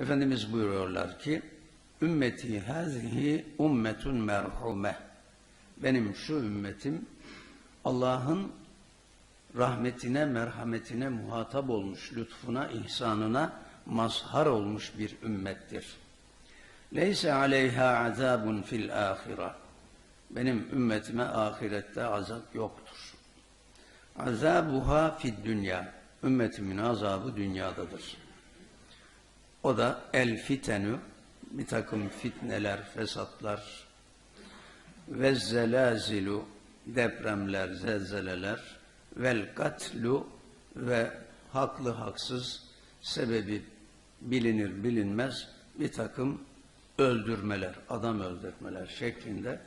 Efendimiz buyuruyorlar ki ümmeti hazihi ummetun merhume benim şu ümmetim Allah'ın rahmetine, merhametine muhatap olmuş, lütfuna, ihsanına mazhar olmuş bir ümmettir. Leyse aleyha azabun fil ahira. Benim ümmetime ahirette azap yoktur. Azabuha fid dünya. Ümmetimin azabı dünyadadır. O da el fitenü, bir takım fitneler, fesatlar, ve zelazilu, depremler, zelzeleler, vel katlu ve haklı haksız sebebi bilinir bilinmez bir takım öldürmeler, adam öldürmeler şeklinde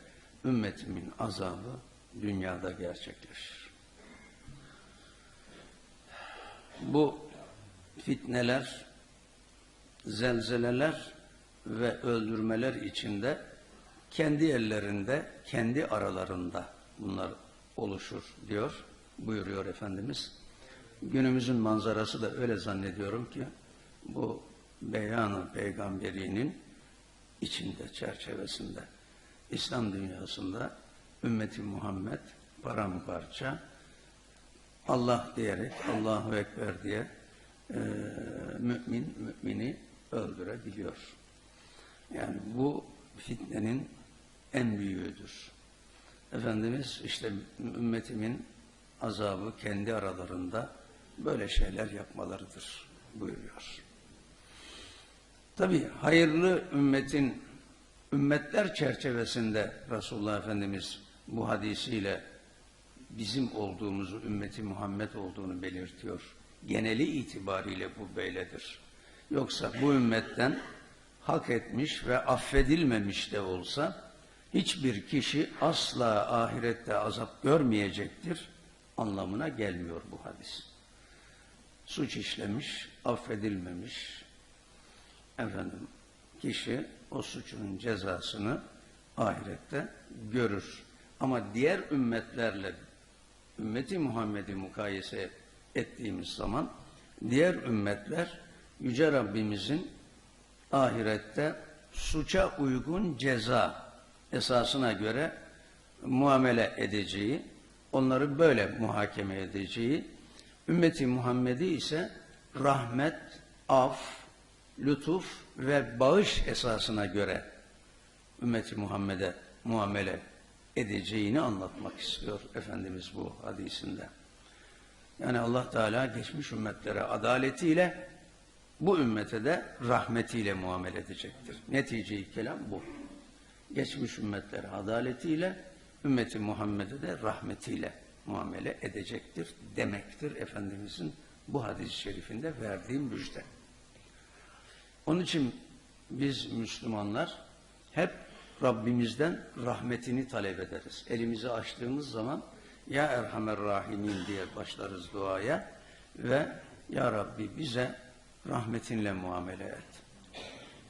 ümmetimin azabı dünyada gerçekleşir. Bu fitneler, zelzeleler ve öldürmeler içinde kendi ellerinde, kendi aralarında bunlar oluşur diyor, buyuruyor Efendimiz. Günümüzün manzarası da öyle zannediyorum ki bu beyanı peygamberinin içinde, çerçevesinde, İslam dünyasında ümmeti Muhammed paramparça Allah diyerek, Allahu Ekber diye e, mümin mümini öldürebiliyor. Yani bu fitnenin en büyüğüdür. Efendimiz işte ümmetimin azabı kendi aralarında böyle şeyler yapmalarıdır buyuruyor. Tabi hayırlı ümmetin ümmetler çerçevesinde Resulullah Efendimiz bu hadisiyle bizim olduğumuzu, ümmeti Muhammed olduğunu belirtiyor. Geneli itibariyle bu böyledir. Yoksa bu ümmetten hak etmiş ve affedilmemiş de olsa hiçbir kişi asla ahirette azap görmeyecektir anlamına gelmiyor bu hadis. Suç işlemiş, affedilmemiş efendim kişi o suçunun cezasını ahirette görür. Ama diğer ümmetlerle ümmeti Muhammed'i mukayese ettiğimiz zaman diğer ümmetler Yüce Rabbimizin ahirette suça uygun ceza esasına göre muamele edeceği, onları böyle muhakeme edeceği, ümmeti Muhammed'i ise rahmet, af, lütuf ve bağış esasına göre ümmeti Muhammed'e muamele edeceğini anlatmak istiyor Efendimiz bu hadisinde. Yani Allah Teala geçmiş ümmetlere adaletiyle bu ümmete de rahmetiyle muamele edecektir. Netice-i kelam bu. Geçmiş ümmetlere adaletiyle, ümmeti Muhammed'e de rahmetiyle muamele edecektir demektir Efendimizin bu hadis-i şerifinde verdiği müjde. Onun için biz Müslümanlar hep Rabbimizden rahmetini talep ederiz. Elimizi açtığımız zaman Ya Erhamer Rahimin diye başlarız duaya ve Ya Rabbi bize rahmetinle muamele et.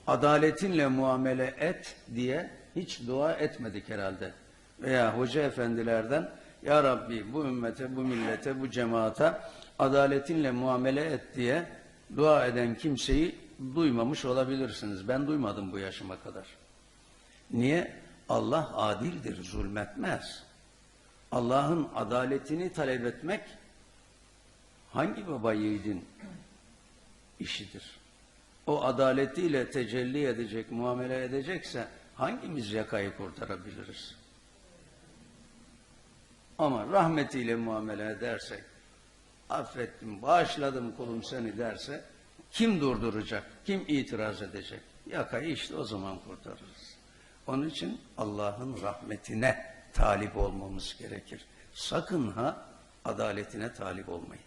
Adaletinle muamele et diye hiç dua etmedik herhalde. Veya hoca efendilerden Ya Rabbi bu ümmete, bu millete, bu cemaata adaletinle muamele et diye dua eden kimseyi duymamış olabilirsiniz. Ben duymadım bu yaşıma kadar. Niye? Allah adildir, zulmetmez. Allah'ın adaletini talep etmek hangi baba yiğidin işidir? O adaletiyle tecelli edecek, muamele edecekse hangimiz yakayı kurtarabiliriz? Ama rahmetiyle muamele edersek, affettim, bağışladım kulum seni derse, kim durduracak, kim itiraz edecek? Yakayı işte o zaman kurtarırız. Onun için Allah'ın rahmetine talip olmamız gerekir. Sakın ha adaletine talip olmayın.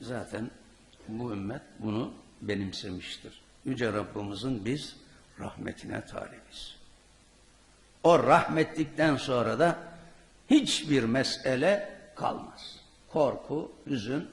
Zaten bu ümmet bunu benimsemiştir. Yüce Rabbimizin biz rahmetine talibiz. O rahmetlikten sonra da hiçbir mesele kalmaz. Korku, hüzün